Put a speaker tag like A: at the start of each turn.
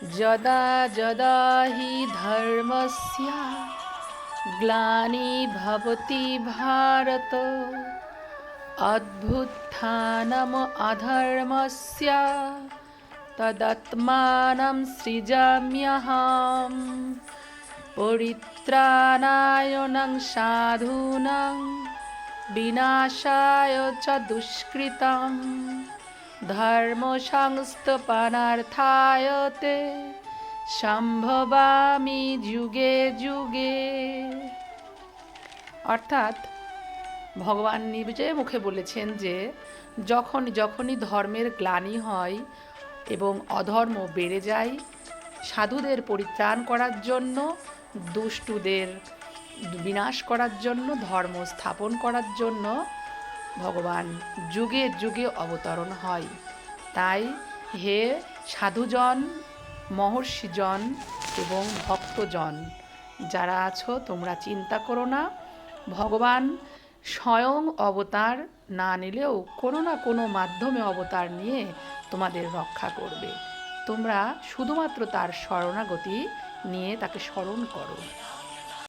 A: যদা যদা হি ধর্মস্য গ্লানি ভবতি ভারত অদ্ভুত্থানম অধর্মস্য তদাত্মাनं সৃজাম্যহম পরিত্রাণায়ণং সাধূনাং বিনাশায় চ দুষ্কৃতম ধর্ম সংস্থপনার্থায় তে সম্ভবামি যুগে যুগে। অর্থাৎ ভগবান নিজে মুখে বলেছেন যে, যখন যখনই ধর্মের গ্লানি হয় এবং অধর্ম বেড়ে যায়, সাধুদের পরিত্রাণ করার জন্য, দুষ্টুদের বিনাশ করার জন্য, ধর্ম স্থাপন করার জন্য ভগবান যুগে যুগে অবতরণ হয়। তাই হে সাধুজন, মহর্ষিজন এবং ভক্তজন, যারা আছো, তোমরা চিন্তা করো না। ভগবান স্বয়ং অবতার না নিলেও কোনো না কোনো মাধ্যমে অবতার নিয়ে তোমাদের রক্ষা করবে। তোমরা শুধুমাত্র তার শরণাগতি নিয়ে তাকে স্মরণ করো।